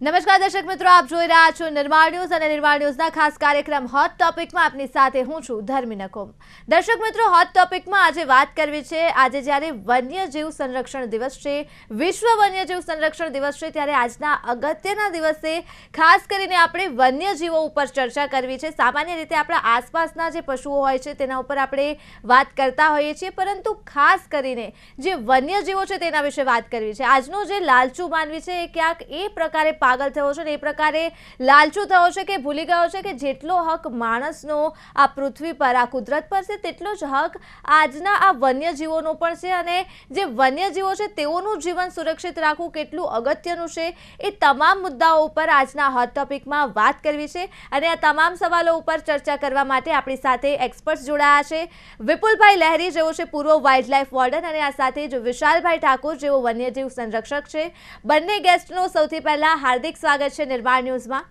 નમસ્કાર દર્શક મિત્રો, આપ જોઈ રહ્યા છો નિર્માણ ન્યૂઝ અને નિર્માણ ન્યૂઝના ખાસ કાર્યક્રમ હોટ ટોપિકમાં આપની સાથે હું છું ધર્મી નકોમ. દર્શક મિત્રો હોટ ટોપિકમાં આજે વાત કરવી છે, આજે જ્યારે વન્યજીવ સંરક્ષણ દિવસ છે, વિશ્વ વન્યજીવ સંરક્ષણ દિવસ છે, ત્યારે આજના અગત્યના દિવસે ખાસ કરીને આપણે વન્યજીવો ઉપર ચર્ચા કરવી છે. સામાન્ય રીતે આપણા આસપાસના જે પશુઓ હોય છે, તેના ઉપર આપણે વાત કરતા હોઈએ છીએ, પરંતુ ખાસ કરીને જે વન્યજીવો છે, તેના વિશે વાત કરવી છે. આજનો જે લાલચુ માનવી છે, એ ક્યાંક એ પ્રકારે પાગલ થયો છે એ પ્રકારે લાલચું થયો છે કે ભૂલી ગયો છે કે જેટલો હક માણસનો આ પૃથ્વી પર, આ કુદરત પર છે, તેટલો જ હક આજના આ વન્યજીવોનો પણ છે અને જે વન્યજીવો છે તેઓનું જીવન સુરક્ષિત રાખવું કેટલું અગત્યનું છે એ તમામ મુદ્દાઓ ઉપર આજના હોટ ટોપિકમાં વાત કરવી છે અને આ તમામ સવાલો ઉપર ચર્ચા કરવા માટે આપણી સાથે એક્સપર્ટ્સ જોડાયા છે. વિપુલભાઈ લહેરી જેઓ છે, પૂર્વ વાઇલ્ડ લાઇફ વોર્ડન અને આ સાથે જ વિશાલભાઈ ઠાકોર જેઓ વન્યજીવ સંરક્ષક છે. બંને ગેસ્ટનો સૌથી પહેલા હાર્દિક સ્વાગત છે નિર્માણ ન્યૂઝમાં.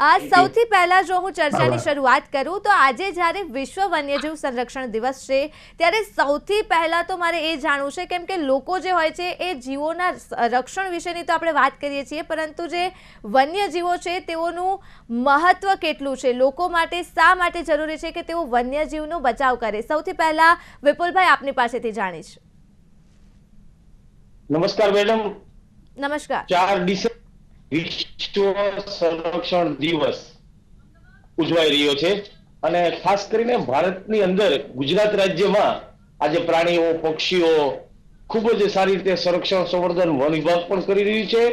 આ સૌથી પહેલા જો હું ચર્ચાની શરૂઆત કરું તો આજે જ્યારે વિશ્વ વન્યજીવ સંરક્ષણ દિવસ છે ત્યારે સૌથી પહેલા તો મારે એ જાણવું છે કેમ કે લોકો જે હોય છે એ જીવોના રક્ષણ વિશેની તો આપણે વાત કરીએ છીએ પરંતુ જે વન્યજીવો છે તેઓનું મહત્વ કેટલું છે? લોકો માટે શા માટે જરૂરી છે કે તેઓ વન્યજીવનો બચાવ કરે? સૌથી પહેલા વિપુલભાઈ આપની પાસેથી જાણીશ. નમસ્કાર મેડમ. નમસ્કાર. ચાર ડિસેમ્બર વિશ્વ સંરક્ષણ દિવસ ઉજવાઈ રહ્યો છે અને ખાસ કરીને ભારતની અંદર ગુજરાત રાજ્યમાં આજે પ્રાણીઓ, પક્ષીઓ ખૂબ જ સારી રીતે સંરક્ષણ, સંવર્ધન, વન વિભાગ પણ કરી રહ્યું છે,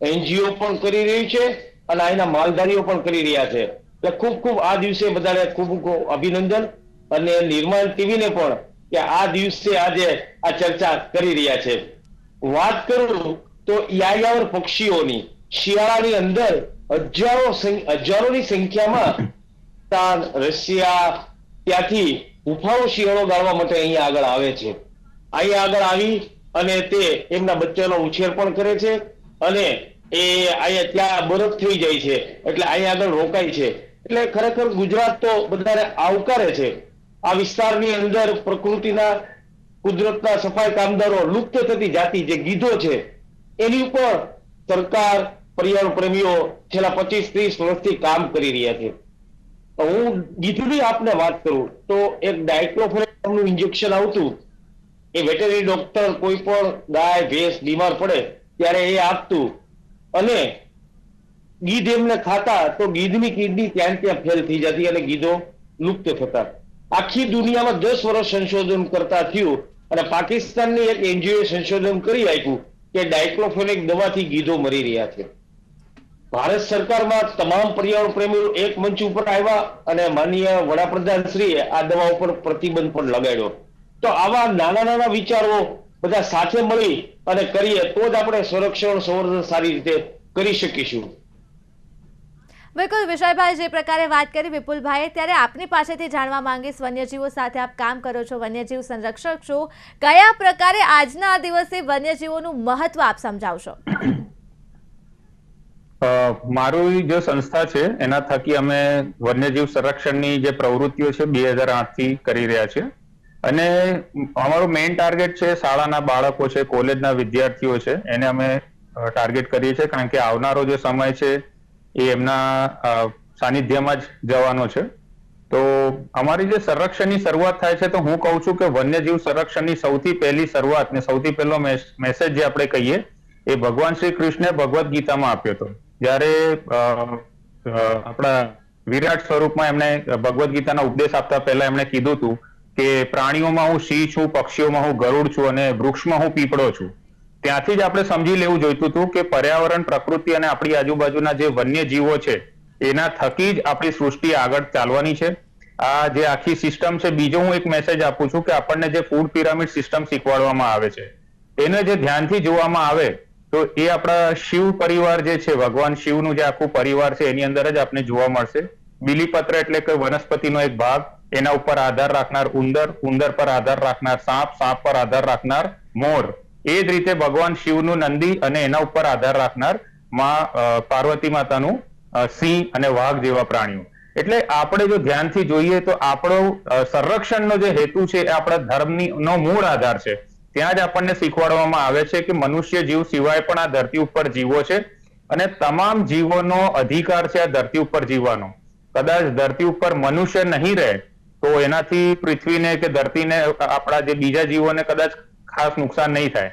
એનજીઓ પણ કરી રહ્યું છે અને અહીંના માલધારીઓ પણ કરી રહ્યા છે. એટલે ખૂબ ખૂબ આ દિવસે બધાને ખૂબ અભિનંદન અને નિર્માણ ટીવીને પણ કે આ દિવસે આજે આ ચર્ચા કરી રહ્યા છે. વાત કરું તો યાયાવર પક્ષીઓની, શિયાળાની અંદર હજારો હજારોની સંખ્યામાં રશિયા, ત્યાંથી હુફાળો શિયાળો ગાળવા માટે અહીંયા આગળ આવે છે. અહીંયા આગળ આવી અને તે એમના બચ્ચાનો ઉછેર પણ કરે છે અને એ અહીંયા ત્યાં બરફ થઈ જાય છે, એટલે અહીંયા આગળ રોકાય છે. એટલે ખરેખર ગુજરાત તો બધાને આવકારે છે. આ વિસ્તારની અંદર પ્રકૃતિના, કુદરતના સફાઈ કામદારો લુપ્ત થતી જાતિ જે ગીધો છે એની ઉપર સરકાર પર્યાવરણ પ્રેમીઓ છેલ્લા પચીસ ત્રીસ વર્ષથી કામ કરી રહ્યા છે. હું ગીધુની આપને વાત કરું, તો એક ડાયક્લોફેનામનું ઇન્જેક્શન આવતું, એ વેટરનરી ડોક્ટર કોઈ પણ ગાય, ભેંસ, બીમાર પડે ત્યારે એ આપતું અને ગીધ એમને ખાતા તો ગીધની કિડની ત્યાં ત્યાં ફેલ થઈ જતી અને ગીધો લુપ્ત થતા. આખી દુનિયામાં દસ વર્ષ સંશોધન કરતા થયું અને પાકિસ્તાનની એક એનજીઓ સંશોધન કરી આપ્યું કે ડાયક્લોફેનિક દવાથી ગીધો મરી રહ્યા છે. ભારત સરકારમાં તમામ પર્યાવરણ પ્રેમીઓ એક મંચ ઉપર આવ્યા અને માનનીય વડાપ્રધાન શ્રીએ આ દવા ઉપર પ્રતિબંધ પણ લગાડ્યો. તો આવા નાના નાના વિચારો બધા સાથે મળી અને કરીએ તો જ આપણે સંરક્ષણ સંવર્ધન સારી રીતે કરી શકીશું. બિલકુલ વિષયભાઈ જે પ્રકારે વાત કરી વિપુલભાઈ ત્યારે આપની પાસેથી જાણવા માંગીશ વન્યજીવો સાથે આપ કામ કરો છો, વન્યજીવ સંરક્ષક છો, કયા પ્રકારે આજના આ દિવસે વન્યજીવોનું મહત્વ આપ સમજાવશો? મારું જે સંસ્થા છે, એના થકી અમે વન્યજીવ સંરક્ષણની જે પ્રવૃત્તિઓ છે, બે હજાર આઠથી કરી રહ્યા છે અને અમારું મેઇન ટાર્ગેટ છે, શાળાના બાળકો છે કોલેજના વિદ્યાર્થીઓ છે, એને અમે ટાર્ગેટ કરીએ છીએ, કારણ કે આવનારો જે સમય છે એ એમના સાનિધ્યમાં જ જવાનો છે. તો અમારી જે સંરક્ષણની શરૂઆત થાય છે, તો હું કહું છું કે વન્યજીવ સંરક્ષણની સૌથી પહેલી શરૂઆત ને સૌથી પહેલો મેસેજ જે આપણે કહીએ, એ ભગવાન શ્રી કૃષ્ણે ભગવદ્ ગીતામાં આપ્યો હતો. જ્યારે આપણા વિરાટ સ્વરૂપમાં એમણે ભગવદ્ ગીતાના ઉપદેશ આપતા પહેલા એમણે કીધું હતું કે પ્રાણીઓમાં હું સિંહ છું, પક્ષીઓમાં હું ગરુડ છું અને વૃક્ષમાં હું પીપળો છું. ત્યાંથી જ આપણે સમજી લેવું જોઈતું હતું કે પર્યાવરણ, પ્રકૃતિ અને આપણી આજુબાજુના જે વન્ય જીવો છે, એના થકી જ આપણી સૃષ્ટિ આગળ ચાલવાની છે. આ જે આખી સિસ્ટમ છે, બીજો હું એક મેસેજ આપું છું કે આપણને જે ફૂડ પિરામિડ સિસ્ટમ શીખવાડવામાં આવે છે, એને જે ધ્યાનથી જોવામાં આવે, તો એ આપણા શિવ પરિવાર જે છે, ભગવાન શિવનું જે આખું પરિવાર છે, એની અંદર જ આપણે જોવા મળશે. બીલીપત્ર એટલે કે વનસ્પતિનો એક ભાગ, એના ઉપર આધાર રાખનાર ઉંદર ઉંદર પર આધાર રાખનાર સાપ સાપ પર આધાર રાખનાર મોર. એ જ રીતે ભગવાન શિવનું નંદી અને એના ઉપર આધાર રાખનારમાં પાર્વતી માતાનું સિંહ અને વાઘ જેવા પ્રાણીઓ. એટલે આપણે જો ધ્યાનથી જોઈએ તો આપણો સંરક્ષણનો જે હેતુ છે એ આપણા ધર્મની નો મૂળ આધાર છે. ત્યાં જ આપણને શીખવાડવામાં આવે છે કે મનુષ્ય જીવ સિવાય પણ આ ધરતી ઉપર જીવો છે અને તમામ જીવોનો અધિકાર છે આ ધરતી ઉપર જીવવાનો. કદાચ ધરતી ઉપર મનુષ્ય નહીં રહે તો એનાથી પૃથ્વીને કે ધરતીને આપણા જે બીજા જીવોને કદાચ ખાસ નુકસાન નહીં થાય.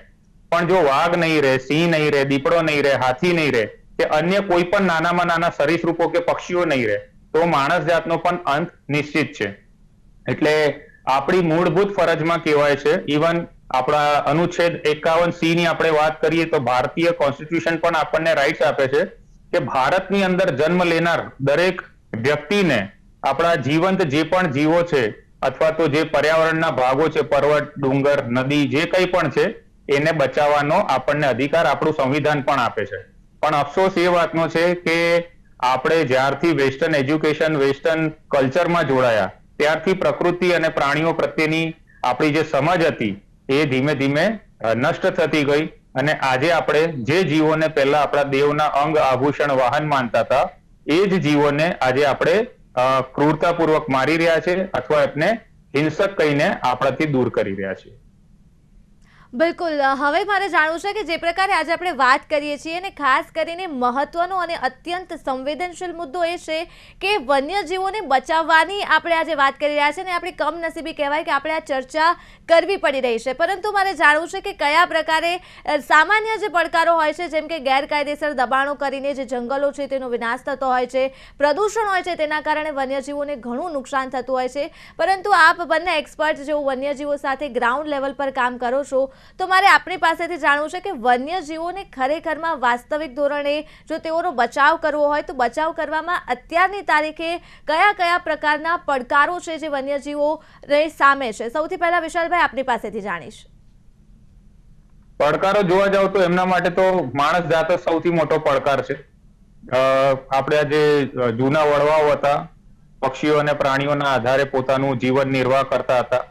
પણ જો વાઘ નહીં રહે, સિંહ નહીં રહે, દીપડો નહીં રહે, હાથી નહીં રહે, કે અન્ય કોઈ પણ નાનામાં નાના સરીસૃપો કે પક્ષીઓ નહીં રહે, તો માણસ જાતનો પણ અંત નિશ્ચિત છે. એટલે આપણી મૂળભૂત ફરજમાં કહેવાય છે ઇવન આપણા અનુચ્છેદ એકાવન સી ની આપણે વાત કરીએ તો ભારતીય કોન્સ્ટિટ્યુશન પણ આપણને રાઇટ્સ આપે છે કે ભારતની અંદર જન્મ લેનાર દરેક વ્યક્તિને આપણા જીવંત જે પણ જીવો છે અથવા તો જે પર્યાવરણના ભાગો છે, પર્વત, ડુંગર, નદી, જે કંઈ પણ છે, એને બચાવવાનો આપણને અધિકાર આપણું સંવિધાન પણ આપે છે. પણ અફસોસ એ વાતનો છે કે આપણે જ્યારથી વેસ્ટર્ન એજ્યુકેશન, વેસ્ટર્ન કલ્ચરમાં જોડાયા, ત્યારથી પ્રકૃતિ અને પ્રાણીઓ પ્રત્યેની આપણી જે સમજ હતી, એ ધીમે ધીમે નષ્ટ થતી ગઈ અને આજે આપણે જે જીવોને પહેલા આપણા દેવના અંગ, આભૂષણ, વાહન માનતા હતા, એ જ જીવોને આજે આપણે ક્રૂરતાપૂર્વક મારી રહ્યા છે અથવા એમને હિંસક કહીને આપણાથી દૂર કરી રહ્યા છે. બિલકુલ. હવે મારે જાણવું છે કે જે પ્રકારે આજે આપણે વાત કરીએ છીએ અને ખાસ કરીને મહત્વનો અને અત્યંત સંવેદનશીલ મુદ્દો એ છે કે વન્યજીવોને બચાવવાની આપણે આજે વાત કરી રહ્યા છે અને આપણી કમનસીબી કહેવાય કે આપણે આ ચર્ચા કરવી પડી રહી છે. પરંતુ મારે જાણવું છે કે કયા પ્રકારે સામાન્ય જે પડકારો હોય છે, જેમ કે ગેરકાયદેસર દબાણો કરીને જે જંગલો છે તેનો વિનાશ થતો હોય છે, પ્રદૂષણ હોય છે, તેના કારણે વન્યજીવોને ઘણું નુકસાન થતું હોય છે. પરંતુ આપ બંને એક્સપર્ટ જેઓ વન્યજીવો સાથે ગ્રાઉન્ડ લેવલ પર કામ કરો છો તો મારે આપણી પાસેથી જાણવું છે કે વન્યજીવોને ખરેખરમાં વાસ્તવિક ધોરણે જો તેઓનો બચાવ કરવો હોય તો બચાવ કરવામાં અત્યારની તારીખે કયા કયા પ્રકારના પડકારો છે જે વન્યજીવો સામે છે? સૌથી પહેલા વિશાલભાઈ આપની પાસેથી જાણીશ. પડકારો જોવા જાવ તો એમના માટે તો માણસ જાત સૌથી મોટો પડકાર છે. આપણે આ જે જૂના વડવાઓ હતા, પક્ષીઓ અને પ્રાણીઓના આધારે પોતાનું જીવન નિર્વાહ કરતા હતા.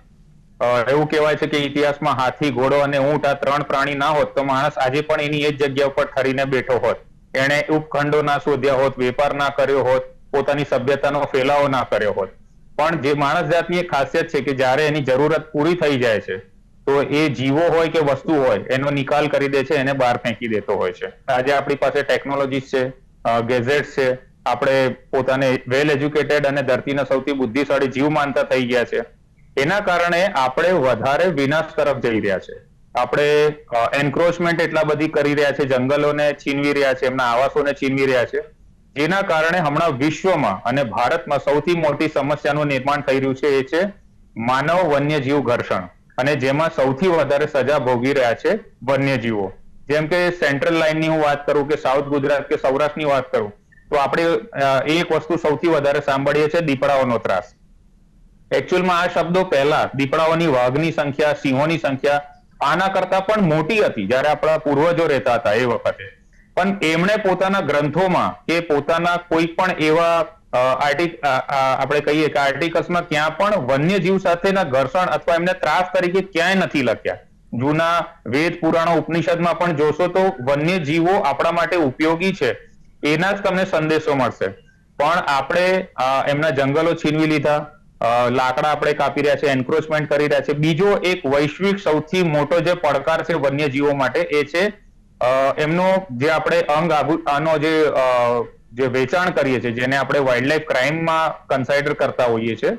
એવું કહેવાય છે કે ઇતિહાસમાં હાથી, ઘોડો અને ઊંટ આ ત્રણ પ્રાણી ના હોત તો માણસ આજે પણ એની એ જ જગ્યા ઉપર ઠરીને બેઠો હોત. એણે ઉપખંડો ના શોધ્યા હોત, વેપાર ના કર્યો હોત, પોતાની સભ્યતાનો ફેલાવો ના કર્યો હોત. પણ જે માણસ જાતની એક ખાસિયત છે કે જ્યારે એની જરૂરત પૂરી થઈ જાય છે, તો એ જીવો હોય કે વસ્તુ હોય, એનો નિકાલ કરી દે છે, એને બહાર ફેંકી દેતો હોય છે. આજે આપણી પાસે ટેકનોલોજી છે ગેઝેટ્સ છે, આપણે પોતાને વેલ એજ્યુકેટેડ અને ધરતીના સૌથી બુદ્ધિશાળી જીવ માનતા થઈ ગયા છે. એના કારણે આપણે વધારે વિનાશ તરફ જઈ રહ્યા છે. આપણે એન્ક્રોચમેન્ટ એટલા બધી કરી રહ્યા છે, જંગલોને છીનવી રહ્યા છે, એમના આવાસોને છીનવી રહ્યા છે, જેના કારણે હમણાં વિશ્વમાં અને ભારતમાં સૌથી મોટી સમસ્યાનું નિર્માણ થઈ રહ્યું છે એ છે માનવ વન્યજીવ ઘર્ષણ. અને જેમાં સૌથી વધારે સજા ભોગવી રહ્યા છે વન્યજીવો. જેમ કે સેન્ટ્રલ લાઇનની હું વાત કરું કે સાઉથ ગુજરાત કે સૌરાષ્ટ્રની વાત કરું, તો આપણે એક વસ્તુ સૌથી વધારે સાંભળીએ છીએ, દીપડાઓનો ત્રાસ. એકચ્યુઅલમાં આ શબ્દો પહેલા દીપડાઓની વાઘની સંખ્યા, સિંહોની સંખ્યા, આના કરતા પણ મોટી હતી જ્યારે આપણા પૂર્વજો રહેતા હતા એ વખતે. પણ એમણે પોતાના ગ્રંથોમાં કે પોતાના કોઈ પણ એવા આપણે કહીએ કે આર્ટિકલ્સમાં ક્યાં પણ વન્યજીવ સાથેના ઘર્ષણ અથવા એમને ત્રાસ તરીકે ક્યાંય નથી લખ્યા. જૂના વેદ પુરાણો ઉપનિષદમાં પણ જોશો તો વન્યજીવો આપણા માટે ઉપયોગી છે. એના જ તમને સંદેશો મળશે. પણ આપણે એમના જંગલો છીનવી લીધા. લાકડા આપણે કાપી રહ્યા છે એન્ક્રોચમેન્ટ કરી રહ્યા છે. બીજો એક વૈશ્વિક સૌથી મોટો જે પડકાર છે વન્યજીવો માટે એ છે એમનો જે આપણે અંગ આનો જે જે વેચાણ કરીએ છીએ, જેને આપણે વાઇલ્ડલાઇફ ક્રાઇમમાં કન્સાઇડર કરતા હોઈએ છીએ,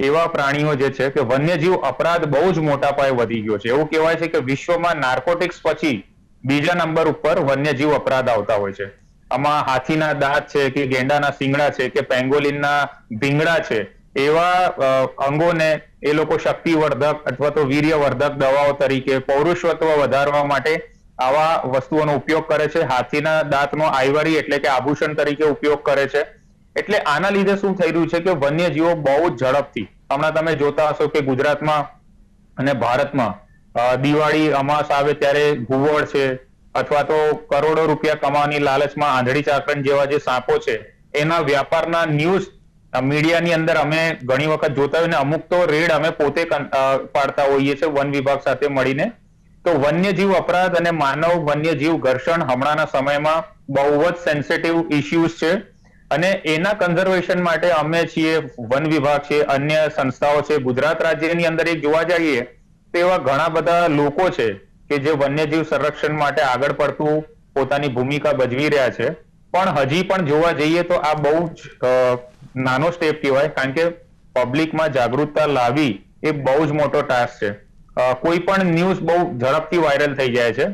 એવા પ્રાણીઓ જે છે કે વન્યજીવ અપરાધ બહુ જ મોટા પાયે વધી ગયો છે. એવું કહેવાય છે કે વિશ્વમાં નાર્કોટિક્સ પછી બીજા નંબર ઉપર વન્યજીવ અપરાધ આવતા હોય છે. આમાં હાથીના દાંત છે કે ગેંડાના સિંગડા છે કે પેંગોલિનના ભીંગડા છે એવા અંગોને એ લોકો શક્તિવર્ધક અથવા તો વીર્યવર્ધક દવાઓ તરીકે, પૌરુષત્વ વધારવા માટે આવા વસ્તુઓનો ઉપયોગ કરે છે. હાથીના દાંતનો આઈવરી એટલે કે આભૂષણ તરીકે ઉપયોગ કરે છે. એટલે આના લીધે શું થઈ રહ્યું છે કે વન્યજીવો બહુ જ ઝડપથી, હમણાં તમે જોતા હશો કે ગુજરાતમાં અને ભારતમાં દિવાળી અમાસ આવે ત્યારે ઘુવડ છે અથવા તો કરોડો રૂપિયા કમાવાની લાલચમાં આંધળી ચાકણ જેવા જે સાંપો છે, એના વ્યાપારના ન્યૂઝ મીડિયાની અંદર અમે ઘણી વખત જોતા હોય ને અમુક તો રેડ અમે પોતે પાડતા હોઈએ છીએ, વન વિભાગ સાથે મળીને. તો વન્યજીવ અપરાધ અને માનવ વન્યજીવ ઘર્ષણ હમણાંના સમયમાં બહુ જ સેન્સિટિવ ઇસ્યુઝ છે. અને એના કન્ઝર્વેશન માટે અમે છીએ, વન વિભાગ છે, અન્ય સંસ્થાઓ છે, ગુજરાત રાજ્યની અંદર એક જોવા જઈએ, તો એવા ઘણા બધા લોકો છે કે જે વન્યજીવ સંરક્ષણ માટે આગળ પડતું પોતાની ભૂમિકા ભજવી રહ્યા છે. પણ હજી પણ જોવા જઈએ તો આ બહુ જ નાનો સ્ટેપ કહેવાય, કારણ કે પબ્લિકમાં જાગૃતતા લાવી એ બહુ જ મોટો ટાસ્ક છે. કોઈ પણ ન્યૂઝ બહુ ઝડપથી વાયરલ થઈ જાય છે,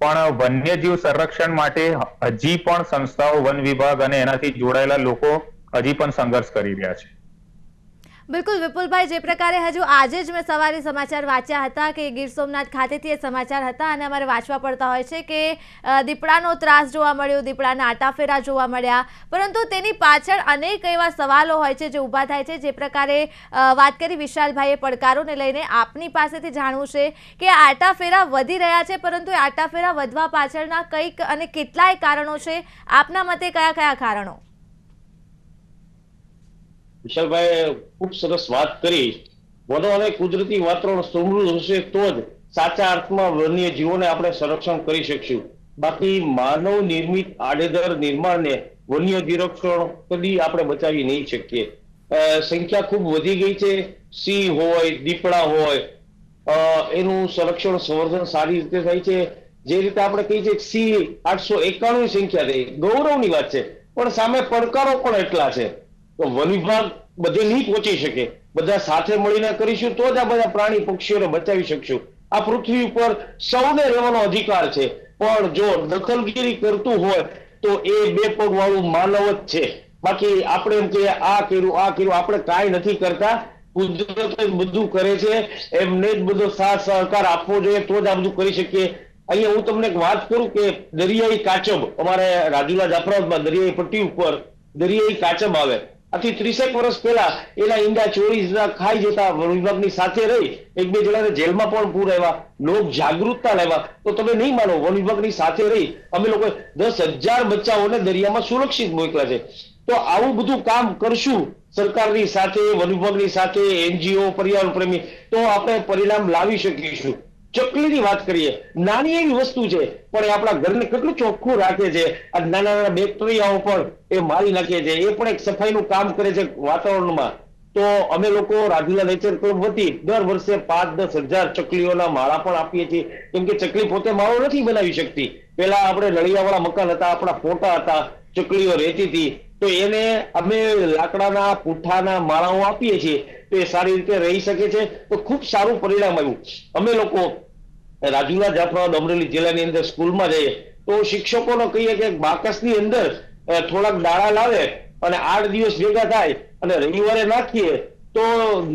પણ વન્યજીવ સંરક્ષણ માટે હજી પણ સંસ્થાઓ વન વિભાગ અને એનાથી જોડાયેલા લોકો હજી પણ સંઘર્ષ કરી રહ્યા છે. બિલકુલ, વિપુલભાઈ, જે પ્રકારે હજુ આજે જ મેં સવારે સમાચાર વાંચ્યા હતા કે ગીર સોમનાથ ખાતેથી એ સમાચાર હતા અને અમારે વાંચવા પડતા હોય છે કે દીપડાનો ત્રાસ જોવા મળ્યો, દીપડાના આટાફેરા જોવા મળ્યા. પરંતુ તેની પાછળ અનેક એવા સવાલો હોય છે જે ઊભા થાય છે, જે પ્રકારે વાત કરી વિશાલભાઈએ પડકારોને લઈને આપની પાસેથી જાણવું છે કે આટાફેરા વધી રહ્યા છે, પરંતુ આટાફેરા વધવા પાછળના કંઈક અને કેટલાય કારણો છે. આપના મતે કયા કયા કારણો? વિશાલભાઈ ખૂબ સરસ વાત કરી. વનો અને કુદરતી વાતાવરણ સમૃદ્ધ હશે તો જ સાચા અર્થમાં વન્ય જીવોને આપણે સંરક્ષણ કરી શકશું. બાકી માનવ નિર્મિત આડેધર નિર્માણને વન્ય નિરક્ષણ કદી આપણે બચાવી નહીં શકીએ. સંખ્યા ખૂબ વધી ગઈ છે. સિંહ હોય, દીપડા હોય એનું સંરક્ષણ, સંવર્ધન સારી રીતે થાય છે. જે રીતે આપણે કહીએ છીએ સિંહ આઠસો એકાણું સંખ્યા થઈ ગૌરવની વાત છે. પણ સામે પડકારો પણ એટલા છે. તો વન વિભાગ બધે નહીં પહોંચી શકે. બધા સાથે મળીને કરીશું તો જ આ બધા પ્રાણી પક્ષીઓને બચાવી શકશું. આ પૃથ્વી ઉપર સૌને રહેવાનો અધિકાર છે. પણ જો દખલગીરી કરતું હોય તો એ બે પગ વાળું માનવ જ છે. બાકી આપણે એમ કે આ કર્યું આ કર્યું, આપણે કાંઈ નથી કરતા. કુદરત બધું કરે છે. એમને જ બધો સાથ સહકાર આપવો જોઈએ તો જ આ બધું કરી શકીએ. અહીંયા હું તમને એક વાત કરું કે દરિયાઈ કાચબ, અમારે રાજુલા જાફરાબાદમાં દરિયાઈ પટ્ટી ઉપર દરિયાઈ કાચબ આવે. આથી ત્રીસેક વર્ષ પહેલા એના ઈંડા ચોરી ખાઈ જતા વિભાગની સાથે રહી એક બે જણાને જેલમાં પણ પૂર આવ્યા, લોક જાગૃતતા લેવા તો તમે નહીં માનો, વન વિભાગની સાથે રહી અમે લોકો દસ હજાર બચ્ચાઓને દરિયામાં સુરક્ષિત મોકલ્યા છે. તો આવું બધું કામ કરશું સરકારની સાથે, વન વિભાગની સાથે, એનજીઓ, પર્યાવરણ પ્રેમી, તો આપણે પરિણામ લાવી શકીશું. ચકલીની વાત કરીએ. નાની એવી વસ્તુ છે, પણ એ આપણા ઘરને કેટલું ચોખ્ખું રાખે છે. આ નાના નાના બેક્ટેરિયાઓ પણ એ મારી નાખે છે. એ પણ એક સફાઈનું કામ કરે છે વાતાવરણમાં. તો અમે લોકો રાજુલા નેચર ક્લબ વતી દર વર્ષે પાંચ દસ હજાર ચકલીઓના માળા પણ આપીએ છીએ. કેમ કે ચકલી પોતે માળો નથી બનાવી શકતી. પેલા આપણે નળિયાવાળા મકાન હતા, આપણા ફોટા હતા, ચકલીઓ રહેતી હતી. તો એને અમે લાકડાના પૂઠાના માળાઓ આપીએ છીએ. તો સારી રીતે રહી શકે છે તો ખૂબ સારું પરિણામ આવ્યું. અમે લોકો રાજુલા જાફરાબાદ અમરેલી જિલ્લાની અંદર સ્કૂલમાં જઈએ તો શિક્ષકોનો કહીએ કે બાકસની અંદર થોડાક દાણા લાવે અને આઠ દિવસ ભેગા થાય અને રવિવારે નાખીએ તો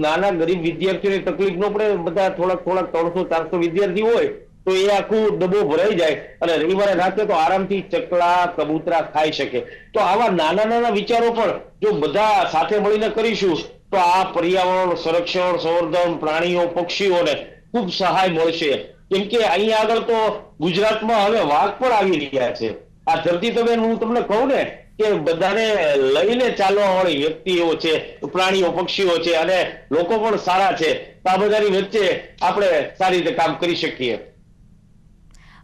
નાના ગરીબ વિદ્યાર્થીઓને તકલીફ ન પડે. બધા થોડાક થોડાક ત્રણસો, ચારસો વિદ્યાર્થી હોય તો એ આખું ડબ્બો ભરાઈ જાય અને રવિવારે નાખે તો આરામથી ચકલા, કબૂતરા ખાઈ શકે. તો આવા નાના નાના વિચારો પણ જો બધા સાથે મળીને કરીશું તો આ પર્યાવરણ સંરક્ષણ, સંવર્ધન, પ્રાણીઓ, પક્ષીઓને ખૂબ સહાય મળશે. કેમ કે અહીંયા આગળ તો ગુજરાતમાં હવે વાઘ પણ આવી રહ્યા છે. આ ધરતી તમે, હું તમને કહું ને કે બધાને લઈને ચાલવા વાળી વ્યક્તિઓ છે, પ્રાણીઓ, પક્ષીઓ છે અને લોકો પણ સારા છે. આ બધાની વચ્ચે આપણે સારી રીતે કામ કરી શકીએ.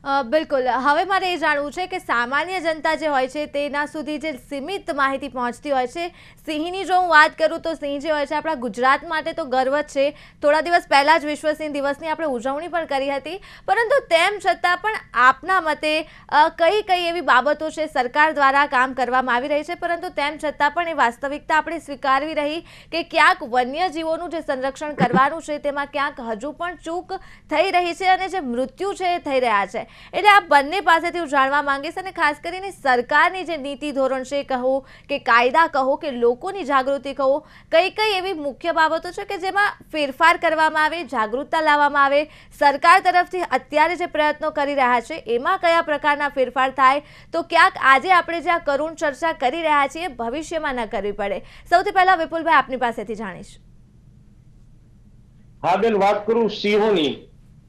બિલકુલ. હવે મારે એ જાણવું છે કે સામાન્ય જનતા જે હોય છે, તેના સુધી જે સીમિત માહિતી પહોંચતી હોય છે, સિંહની જો હું વાત કરું તો સિંહ જે હોય છે, આપણા ગુજરાત માટે તો ગર્વ છે. થોડા દિવસ પહેલાં જ વિશ્વ સિંહ દિવસની આપણે ઉજવણી પણ કરી હતી. પરંતુ તેમ છતાં પણ આપના મતે કઈ કઈ એવી બાબતો છે, સરકાર દ્વારા કામ કરવામાં આવી રહી છે? પરંતુ તેમ છતાં પણ એ વાસ્તવિકતા આપણે સ્વીકારવી રહી કે ક્યાંક વન્યજીવોનું જે સંરક્ષણ કરવાનું છે, તેમાં ક્યાંક હજુ પણ ચૂક થઈ રહી છે અને જે મૃત્યુ છે એ થઈ રહ્યા છે. એટલે આ બંને પાસેથી હું જાણવા માંગીશ અને ખાસ કરીને સરકારની જે નીતિ ધોરણ છે, કહો કે કાયદા, કહો કે લોકોની જાગૃતિ, કહો, કઈ કઈ એવી મુખ્ય બાબતો છે કે જેમાં ફેરફાર કરવામાં આવે, જાગૃતતા લાવવામાં આવે, સરકાર તરફથી અત્યારે જે પ્રયત્નો કરી રહ્યા છે, એમાં કયા પ્રકારના ફેરફાર થાય, તો ક્યાંક આજે આપણે જે આ કરુણ ચર્ચા કરી રહ્યા છીએ, ભવિષ્યમાં ન કરવી પડે. સૌથી પહેલા વિપુલભાઈ આપની પાસેથી જાણીશ. હા બેન, વાત કરું સિંહોની.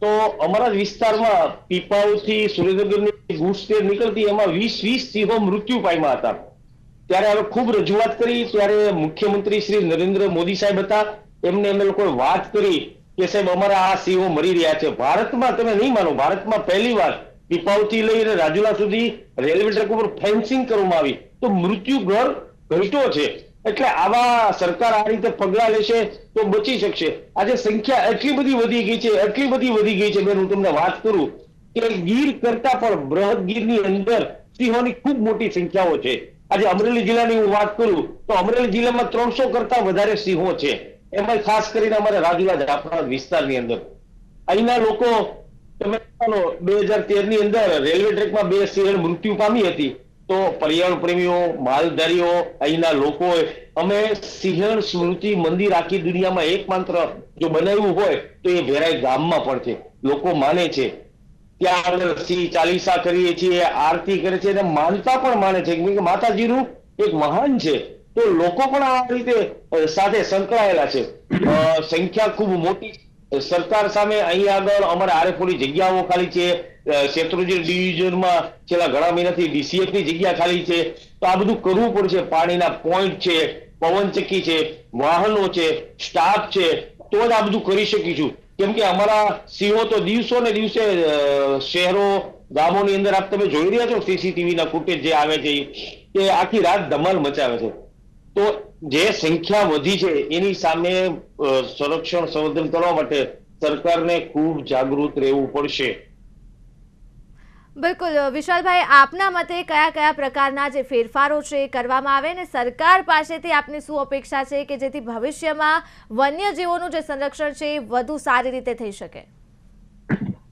તો અમારા વિસ્તારમાં પીપાઉથી સુરેન્દ્રનગરની ગુસ્ટેર નીકળતી એમાં વીસ વીસ સિંહો મૃત્યુ પામ્યા હતા. ત્યારે અમે ખૂબ રજૂઆત કરી, ત્યારે મુખ્યમંત્રી શ્રી નરેન્દ્ર મોદી સાહેબ હતા. એમને અમે લોકોએ વાત કરી કે સાહેબ, અમારા આ સિંહો મરી રહ્યા છે. ભારતમાં, તમે નહીં માનો, ભારતમાં પહેલી વાર પીપાઉથી લઈને રાજુલા સુધી રેલવે ટ્રેક ઉપર ફેન્સિંગ કરવામાં આવી. તો મૃત્યુ દર ઘટ્યો છે. એટલે આવા સરકાર આ રીતે પગલા લેશે તો બચી શકશે. આજે સંખ્યા એટલી બધી વધી ગઈ છે, એટલી બધી વધી ગઈ છે, બેન, હું તમને વાત કરું કે ગીર કરતા પણ બૃહદ ગીરની અંદર સિંહોની ખૂબ મોટી સંખ્યાઓ છે. આજે અમરેલી જિલ્લાની હું વાત કરું તો અમરેલી જિલ્લામાં ત્રણસો કરતા વધારે સિંહો છે. એમાં ખાસ કરીને અમારે રાજુલા જાફરાબાદ વિસ્તારની અંદર. અહીંના લોકો તમે બે હજાર તેરની અંદર રેલવે ટ્રેકમાં બે સિંહ મૃત્યુ પામી હતી. તો પર્યાવરણ પ્રેમીઓ, માલધારીઓ, અહીંના લોકોએ અમે સિંહણ સ્મૃતિ મંદિર આખી દુનિયામાં એકમાત્ર જો બનાવ્યું હોય, તો એ ભેરાઈ ગામમાં પણ છે. લોકો માને છે. ત્યાં સિંહ ચાલીસા કરીએ છીએ, આરતી કરે છે અને માનતા પણ માને છે. કે માતાજીનું એક મહાન છે. તો લોકો પણ આ રીતે સાથે સંકળાયેલા છે. સંખ્યા ખૂબ મોટી. સરકાર સામે અહીં આગળ અમારે આરએફઓની જગ્યાઓ ખાલી છે. શેત્રુંજી ડિવિઝનમાં છેલ્લા ઘણા મહિનાથી ડીસીએફની જગ્યા ખાલી છે. તો આ બધું કરવું પડશે. પાણીના પોઈન્ટ છે, પવનચક્કી છે, વાહનો છે, સ્ટાફ છે. તો જ આ બધું કરી શકીશું. કેમ કે અમારા સિંહો તો દિવસો ને દિવસે શહેરો, ગામોની અંદર આપ તમે જોઈ રહ્યા છો સીસીટીવી ના ફૂટેજ જે આવે છે એ આખી રાત ધમાલ મચાવે છે. તો જે સંખ્યા વધી છે, એની સામે સંરક્ષણ સંવર્ધન કરવા માટે સરકારને ખૂબ જાગૃત રહેવું પડશે. બિલકુલ, વિશાલભાઈ, આપના મતે કયા કયા પ્રકારના જે ફેરફારો છે કરવામાં આવે ને સરકાર પાસેથી આપની શું અપેક્ષા છે કે જેથી ભવિષ્યમાં વન્યજીવોનું જે સંરક્ષણ છે એ વધુ સારી રીતે થઈ શકે?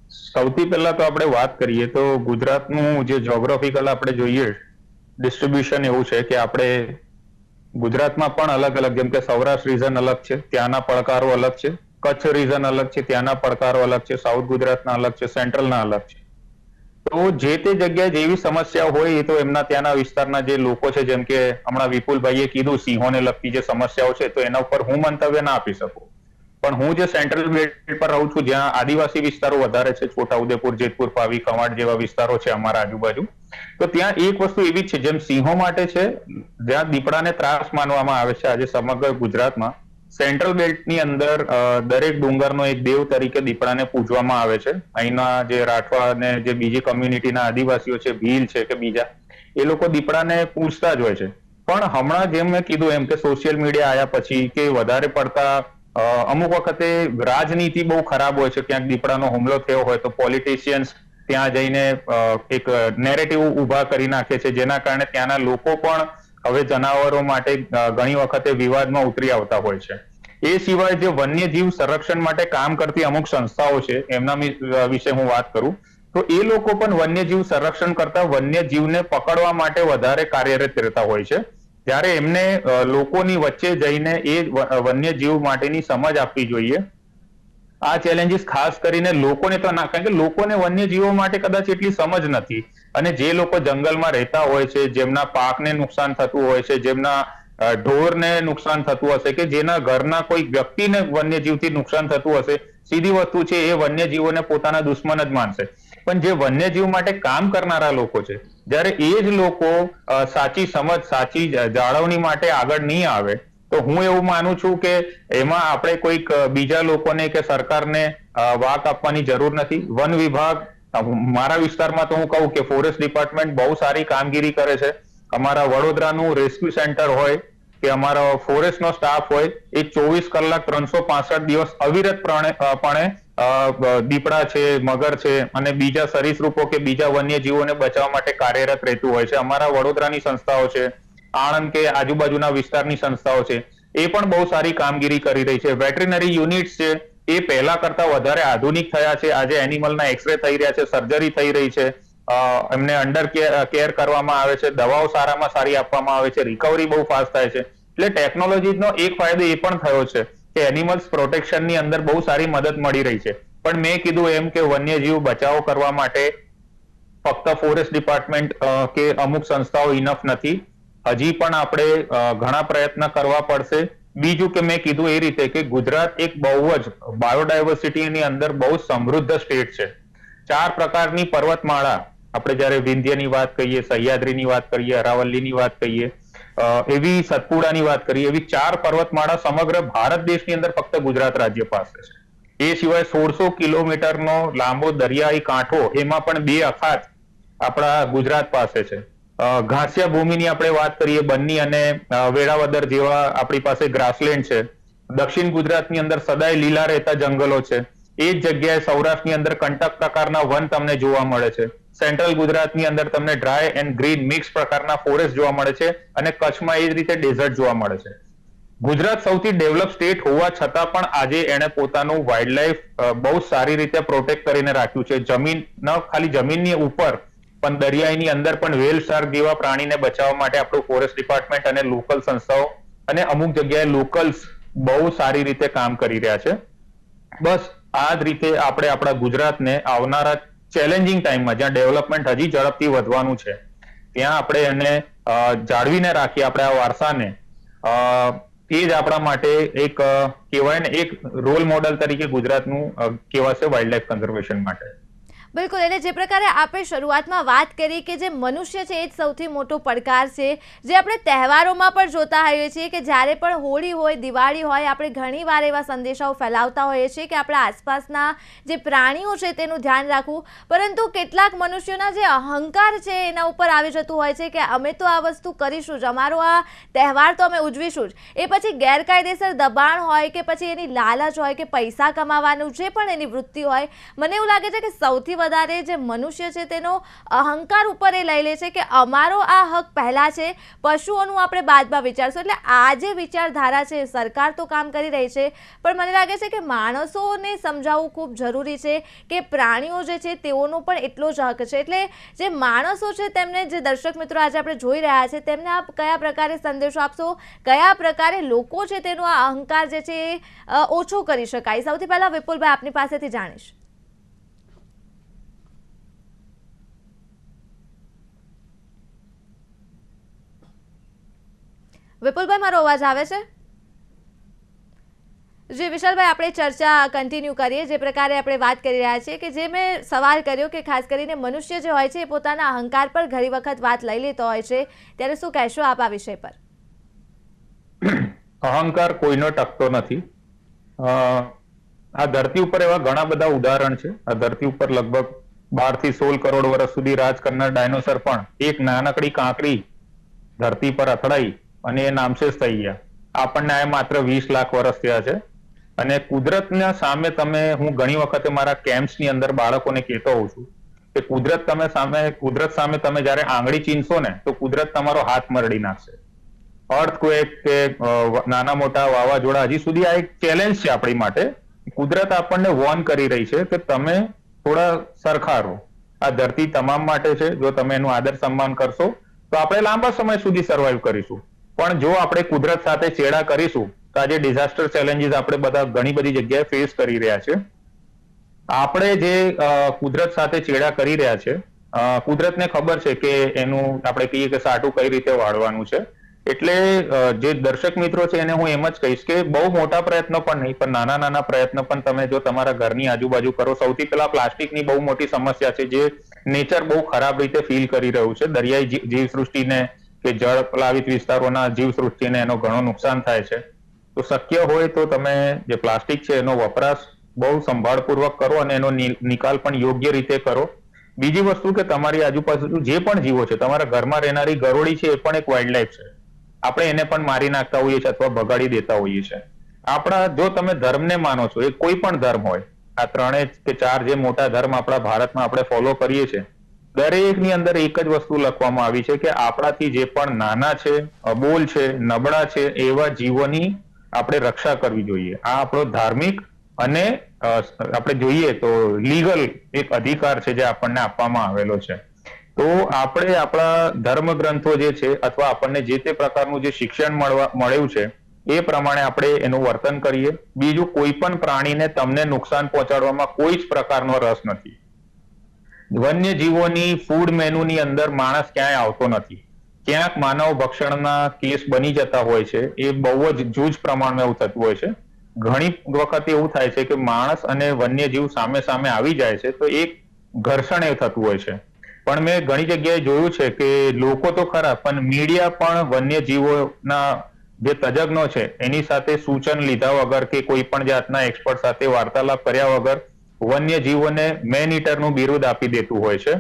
સૌથી પહેલા તો આપણે વાત કરીએ તો ગુજરાતનું જે જોગ્રાફિકલ આપણે જોઈએ ડિસ્ટ્રીબ્યુશન એવું છે કે આપણે ગુજરાતમાં પણ અલગ અલગ, જેમ કે સૌરાષ્ટ્ર રીઝન અલગ છે, ત્યાંના પડકારો અલગ છે, કચ્છ રીઝન અલગ છે, ત્યાંના પડકારો અલગ છે સાઉથ ગુજરાતના અલગ છે સેન્ટ્રલના અલગ છે. તો જે તે જગ્યાએ જેવી સમસ્યા હોય એ તો એમના ત્યાંના વિસ્તારના જે લોકો છે, જેમ કે હમણાં વિપુલભાઈએ કીધું, સિંહોને લગતી જે સમસ્યાઓ છે, તો એના ઉપર હું મંતવ્ય ના આપી શકું. પણ હું જે સેન્ટ્રલ બેલ્ટ પર રહું છું, જ્યાં આદિવાસી વિસ્તારો વધારે છે છોટાઉદેપુર જેતપુર, પાવી ખવાડ જેવા વિસ્તારો છે અમારા આજુબાજુ, તો ત્યાં એક વસ્તુ એવી જ છે, જેમ સિંહો માટે છે, જ્યાં દીપડાને ત્રાસ માનવામાં આવે છે, આજે સમગ્ર ગુજરાતમાં સેન્ટ્રલ બેલ્ટની અંદર દરેક ડુંગરનો એક દેવ તરીકે દીપડાને પૂજવામાં આવે છે. અહીંના જે રાઠવા અને જે બીજી કમ્યુનિટીના આદિવાસીઓ છે, ભીલ છે કે બીજા, એ લોકો દીપડાને પૂજતા જ હોય છે. પણ હમણાં જેમ મેં કીધું એમ કે સોશિયલ મીડિયા આવ્યા પછી કે વધારે પડતા અમુક વખતે રાજનીતિ બહુ ખરાબ હોય છે. ક્યાંક દીપડાનો હુમલો થયો હોય તો પોલિટિશિયન્સ ત્યાં જઈને એક નેરેટિવ ઊભા કરી નાખે છે. જેના કારણે ત્યાંના લોકો પણ હવે જનાવરો માટે ઘણી વખતે વિવાદમાં ઉતરી આવતા હોય છે. એ સિવાય જે વન્યજીવ સંરક્ષણ માટે કામ કરતી અમુક સંસ્થાઓ છે, એમના વિશે હું વાત કરું, તો એ લોકો પણ વન્યજીવ સંરક્ષણ કરતા વન્યજીવને પકડવા માટે વધારે કાર્યરત રહેતા હોય છે. ત્યારે એમને લોકોની વચ્ચે જઈને એ વન્યજીવ માટેની સમજ આપવી જોઈએ. આ ચેલેન્જીસ ખાસ કરીને લોકોને તો ના, કારણ કે લોકોને વન્યજીવો માટે કદાચ એટલી સમજ નથી. અને જે લોકો જંગલમાં રહેતા હોય છે, જેમના પાકને નુકસાન થતું હોય છે, જેમના ઢોરને નુકસાન થતું હશે કે જેના ઘરના કોઈ વ્યક્તિને વન્યજીવથી નુકસાન થતું હશે, સીધી વસ્તુ છે, એ વન્યજીવોને પોતાના દુશ્મન જ માનશે. પણ જે વન્યજીવ માટે કામ કરનારા લોકો છે, જ્યારે એ જ લોકો સાચી સમજ, સાચી જાળવણી માટે આગળ નહીં આવે, તો હું એવું માનું છું કે એમાં આપણે કોઈક બીજા લોકોને કે સરકારને વાક આપવાની જરૂર નથી. વન વિભાગ મારા વિસ્તારમાં તો હું કહું કે ફોરેસ્ટ ડિપાર્ટમેન્ટ બહુ સારી કામગીરી કરે છે. અમારા વડોદરાનું રેસ્ક્યુ સેન્ટર હોય કે અમારો ફોરેસ્ટનો સ્ટાફ હોય, એ ચોવીસ કલાક ત્રણસો દિવસ અવિરત પણે દીપડા છે, મગર છે અને બીજા સરીસૃપો કે બીજા વન્યજીવોને બચાવવા માટે કાર્યરત રહેતું હોય છે. અમારા વડોદરાની સંસ્થાઓ છે, આણંદ કે આજુબાજુના વિસ્તારની સંસ્થાઓ છે, એ પણ બહુ સારી કામગીરી કરી રહી છે. વેટરીનરી યુનિટ્સ છે એ પહેલા કરતા વધારે આધુનિક થયા છે. આજે એનિમલના એક્સરે થઈ રહ્યા છે સર્જરી થઈ રહી છે. એમને અંડર કેર કરવામાં આવે છે. દવાઓ સારામાં સારી આપવામાં આવે છે. રિકવરી બહુ ફાસ્ટ થાય છે. એટલે ટેકનોલોજીનો એક ફાયદો એ પણ થયો છે કે એનિમલ્સ પ્રોટેક્શનની અંદર બહુ સારી મદદ મળી રહી છે. પણ મેં કીધું એમ કે વન્યજીવ બચાવ કરવા માટે ફક્ત ફોરેસ્ટ ડિપાર્ટમેન્ટ કે અમુક સંસ્થાઓ ઇનફ નથી. હજી પણ આપણે ઘણા પ્રયત્ન કરવા પડશે. બીજું કે મેં કીધું એ રીતે કે ગુજરાત એક બહુ જ બાયોડાયવર્સિટીની અંદર બહુ સમૃદ્ધ સ્ટેટ છે. ચાર પ્રકારની પર્વતમાળા, આપણે જ્યારે વિંધ્યની વાત કહીએ સહ્યાદ્રીની વાત કરીએ, અરાવલ્લીની વાત કહીએ એવી સતપુડાની વાત કરીએ, એવી ચાર પર્વતમાળા સમગ્ર ભારત દેશની અંદર ફક્ત ગુજરાત રાજ્ય પાસે છે. એ સિવાય સોળસો કિલોમીટરનો લાંબો દરિયાઈ કાંઠો, એમાં પણ બે અખાત આપણા ગુજરાત પાસે છે. ઘાસિયા ભૂમિની આપણે વાત કરીએ બન્ની અને વેળાવદર જેવા આપણી પાસે ગ્રાસલેન્ડ છે. દક્ષિણ ગુજરાતની અંદર સદાય લીલા રહેતા જંગલો છે. એ જ જગ્યાએ સૌરાષ્ટ્રની અંદર કંટક પ્રકારના વન તમને જોવા મળે છે. સેન્ટ્રલ ગુજરાતની અંદર તમને ડ્રાય એન્ડ ગ્રીન મિક્સ પ્રકારના ફોરેસ્ટ જોવા મળે છે અને કચ્છમાં એ જ રીતે ડેઝર્ટ જોવા મળે છે. ગુજરાત સૌથી ડેવલપ સ્ટેટ હોવા છતાં પણ આજે એણે પોતાનું વાઇલ્ડ લાઈફ બહુ સારી રીતે પ્રોટેક્ટ કરીને રાખ્યું છે. જમીન, ન, ખાલી જમીનની ઉપર પણ દરિયાની અંદર પણ વેલ શાર્ક જેવા પ્રાણીને બચાવવા માટે આપણું ફોરેસ્ટ ડિપાર્ટમેન્ટ અને લોકલ સંસ્થાઓ અને અમુક જગ્યાએ લોકલ્સ બહુ સારી રીતે કામ કરી રહ્યા છે. બસ આ જ રીતે આપણે આપણા ગુજરાતને આવનારા ચેલેન્જિંગ ટાઈમમાં જ્યાં ડેવલપમેન્ટ હજી ઝડપથી વધવાનું છે, ત્યાં આપણે એને જાળવીને રાખીએ આપણે આ વારસાને. એ જ આપણા માટે એક કહેવાય ને, એક રોલ મોડલ તરીકે ગુજરાતનું કહેવાશે વાઇલ્ડ લાઈફ કન્ઝર્વેશન માટે. બિલકુલ, એટલે જે પ્રકારે આપણે શરૂઆતમાં વાત કરી કે જે મનુષ્ય છે, એ જ સૌથી મોટો પડકાર છે. જે આપણે તહેવારોમાં પણ જોતા હોઈએ છીએ કે જ્યારે પણ હોળી હોય, દિવાળી હોય, આપણે ઘણીવાર એવા સંદેશાઓ ફેલાવતા હોઈએ છીએ કે આપણા આસપાસના જે પ્રાણીઓ છે, તેનું ધ્યાન રાખવું. પરંતુ કેટલાક મનુષ્યોના જે અહંકાર છે, એના ઉપર આવી જતું હોય છે કે અમે તો આ વસ્તુ કરીશું જ, અમારો આ તહેવાર તો અમે ઉજવીશું જ. એ પછી ગેરકાયદેસર દબાણ હોય કે પછી એની લાલચ હોય કે પૈસા કમાવાનું, જે પણ એની વૃત્તિ હોય, મને એવું લાગે છે કે સૌથી વધારે જે મનુષ્ય છે તેનો અહંકાર ઉપર એ લઈ લે છે કે અમારો આ હક પહેલાં છે, પશુઓનું આપણે બાદમાં વિચારશું. એટલે આ જે વિચારધારા છે, સરકાર તો કામ કરી રહી છે, પણ મને લાગે છે કે માણસોને સમજાવવું ખૂબ જરૂરી છે કે પ્રાણીઓ જે છે તેઓનો પણ એટલો જ હક છે. એટલે જે માણસો છે તેમને જે દર્શક મિત્રો આજે આપણે જોઈ રહ્યા છે, તેમને આપ કયા પ્રકારે સંદેશો આપશો? કયા પ્રકારે લોકો છે તેનો આ અહંકાર જે છે ઓછો કરી શકાય? સૌથી પહેલાં વિપુલભાઈ આપની પાસેથી જાણીશ. વિપુલભાઈ, મારો અવાજ આવે છે? જી, વિશાલભાઈ, આપણે ચર્ચા કન્ટિન્યુ કરીએ. જે પ્રકારે આપણે વાત કરી રહ્યા છીએ કે જે મેં સવાલ કર્યો કે ખાસ કરીને મનુષ્ય જે હોય છે એ પોતાના અહંકાર પર ઘણી વખત વાત લઈ લેતો હોય છે, ત્યારે શું કહેશો આપ આ વિષય પર? અહંકાર કોઈનો ટકતો નથી. આ ધરતી ઉપર એવા ઘણા બધા ઉદાહરણ છે. આ ધરતી ઉપર લગભગ બારથી સોળ કરોડ વર્ષ સુધી રાજ કરનાર ડાયનોસર પણ એક નાનકડી કાંકરી ધરતી પર અથડાઈ અને એ નામશેષ થઈ ગયા આપણને આ માત્ર વીસ લાખ વર્ષ થયા છે. અને કુદરતના સામે તમે, હું ઘણી વખતે મારા camps ની અંદર બાળકોને કહેતો હોઉં છું કે કુદરત તમે સામે, કુદરત સામે તમે જ્યારે આંગળી ચીનશો ને, તો કુદરત તમારો હાથ મરડી નાખશે. અર્થક્વેક કે નાના મોટા વાવાઝોડા, હજી સુધી આ એક ચેલેન્જ છે આપણી માટે. કુદરત આપણને વોર્ન કરી રહી છે કે તમે થોડા સરખા રહો. આ ધરતી તમામ માટે છે. જો તમે એનું આદર સન્માન કરશો, તો આપણે લાંબા સમય સુધી સર્વાઈવ કરીશું. પણ જો આપણે કુદરત સાથે ચેડા કરીશું, તો આજે ડિઝાસ્ટર ચેલેન્જીસ આપણે બધા ઘણી બધી જગ્યાએ ફેસ કરી રહ્યા છે. આપણે જે કુદરત સાથે ચેડા કરી રહ્યા છે કુદરતને ખબર છે કે એનું આપણે કહીએ કે સાટું કઈ રીતે વાળવાનું છે. એટલે જે દર્શક મિત્રો છે એને હું એમ જ કહીશ કે બહુ મોટા પ્રયત્નો પણ નહીં, પણ નાના નાના પ્રયત્નો પણ તમે જો તમારા ઘરની આજુબાજુ કરો, સૌથી પહેલા પ્લાસ્ટિકની બહુ મોટી સમસ્યા છે, જે નેચર બહુ ખરાબ રીતે ફીલ કરી રહ્યું છે. દરિયાઈ જીવસૃષ્ટિને કે જળ પ્લાવિત વિસ્તારોના જીવસૃષ્ટિને એનો ઘણો નુકસાન થાય છે. તો શક્ય હોય તો તમે જે પ્લાસ્ટિક છે એનો વપરાશ બહુ સંભાળપૂર્વક કરો અને એનો નિકાલ પણ યોગ્ય રીતે કરો. બીજી વસ્તુ કે તમારી આજુબાજુ જે પણ જીવો છે, તમારા ઘરમાં રહેનારી ગરોળી છે એ પણ એક વાઇલ્ડલાઇફ છે. આપણે એને પણ મારી નાખતા હોઈએ છીએ અથવા બગાડી દેતા હોઈએ છીએ. આપણા, જો તમે ધર્મને માનો છો, એ કોઈ પણ ધર્મ હોય, આ ત્રણે કે ચાર જે મોટા ધર્મ આપણા ભારતમાં આપણે ફોલો કરીએ છીએ દરેકની અંદર એક જ વસ્તુ લખવામાં આવી છે કે આપણાથી જે પણ નાના છે, અબોલ છે, નબળા છે, એવા જીવોની આપણે રક્ષા કરવી જોઈએ. આ આપણો ધાર્મિક અને આપણે જોઈએ તો લીગલ એક અધિકાર છે જે આપણને આપવામાં આવેલો છે. તો આપણે આપણા ધર્મ ગ્રંથો જે છે અથવા આપણને જે તે પ્રકારનું જે શિક્ષણ મળવા, મળ્યું છે, એ પ્રમાણે આપણે એનું વર્તન કરીએ. બીજું કોઈ પણ પ્રાણીને તમને નુકસાન પહોંચાડવામાં કોઈ જ પ્રકારનો રસ નથી. વન્ય જીવોની ફૂડ મેનુની અંદર માણસ ક્યાંય આવતો નથી. ક્યાંક માનવ ભક્ષણના કેસ બની જતા હોય છે. એ બહુ જ જૂજ પ્રમાણમાં એવું થતું હોય છે. ઘણી વખત એવું થાય છે કે માણસ અને વન્યજીવ સામે સામે આવી જાય છે, તો એક ઘર્ષણ એ થતું હોય છે. પણ મેં ઘણી જગ્યાએ જોયું છે કે લોકો તો ખરા, પણ મીડિયા પણ વન્યજીવોના જે તજજ્ઞો છે, એની સાથે સૂચન લીધા વગર કે કોઈ પણ જાતના એક્સપર્ટ સાથે વાર્તાલાપ કર્યા વગર વન્યજીવોને મેનનું બિરુદ આપી દેતું હોય છે.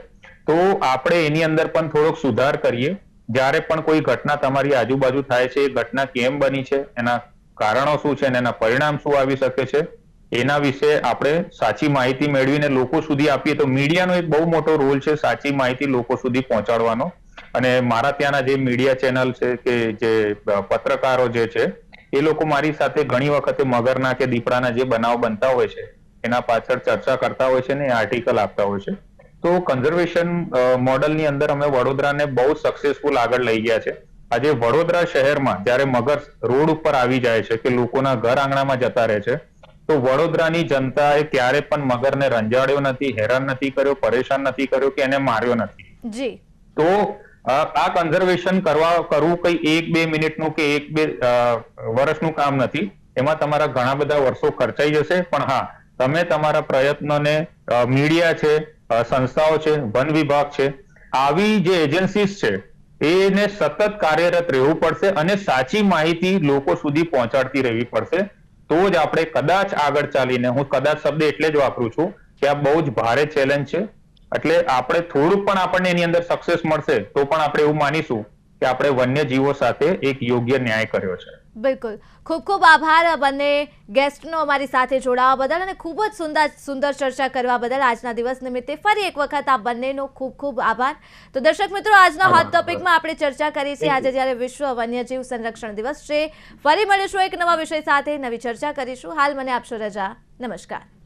તો આપણે એની અંદર પણ થોડોક સુધાર કરીએ. જ્યારે પણ કોઈ ઘટના તમારી આજુબાજુ થાય છે, એ ઘટના કેમ બની છે, એના કારણો શું છે, અને એના પરિણામ શું આવી શકે છે, એના વિશે આપણે સાચી માહિતી મેળવીને લોકો સુધી આપીએ તો મીડિયાનો એક બહુ મોટો રોલ છે, સાચી માહિતી લોકો સુધી પહોંચાડવાનો. અને મારા ત્યાંના જે મીડિયા ચેનલ છે કે જે પત્રકારો જે છે, એ લોકો મારી સાથે ઘણી વખતે મગરના કે દીપડાના જે બનાવ બનતા હોય છે એના પાછળ ચર્ચા કરતા હોય છે ને આર્ટિકલ આપતા હોય છે. તો કન્ઝર્વેશન મોડલની અંદર અમે વડોદરાને બહુ સક્સેસફુલ આગળ લઈ ગયા છે. આજે વડોદરા શહેરમાં જ્યારે મગર રોડ ઉપર આવી જાય છે કે લોકોના ઘર આંગણામાં જતા રહે છે તો વડોદરાની જનતાએ ક્યારે પણ મગરને રંજાડ્યો નથી હેરાન નથી કર્યો પરેશાન નથી કર્યો કે એને માર્યો નથી. જી. તો આ કન્ઝર્વેશન કરવા કરવું કઈ એક બે મિનિટનું કે એક બે વર્ષનું કામ નથી. એમાં તમારા ઘણા બધા વર્ષો ખર્ચાઈ જશે પણ હા તમે તમારા પ્રયત્નોને મીડિયા છે સંસ્થાઓ છે, વન વિભાગ છે, આવી જે એજન્સીસ છે, એને સતત કાર્યરત રહેવું પડશે અને સાચી માહિતી લોકો સુધી પહોંચાડતી રહેવી પડશે. તો જ આપણે કદાચ આગળ ચાલીને, હું કદાચ શબ્દ એટલે જ વાપરું છું કે આ બહુ જ ભારે ચેલેન્જ છે. એટલે આપણે થોડુંક પણ આપણને એની અંદર સક્સેસ મળશે તો પણ આપણે એવું માનીશું કે આપણે વન્યજીવો સાથે એક યોગ્ય ન્યાય કર્યો છે. બિલકુલ. ખૂબ ખૂબ આભાર બંને ગેસ્ટનો અમારી સાથે જોડાવા બદલ અને ખૂબ જ સુંદર સુંદર ચર્ચા કરવા બદલ આજના દિવસ નિમિત્તે ફરી એક વખત આ બંનેનો ખૂબ ખૂબ આભાર. તો દર્શક મિત્રો આજના હોટ ટોપિકમાં આપણે ચર્ચા કરી છે. આજે જ્યારે વિશ્વ વન્યજીવ સંરક્ષણ દિવસ છે ફરી મળીશું એક નવા વિષય સાથે નવી ચર્ચા કરીશું. હાલ મને આપશો રજા. નમસ્કાર.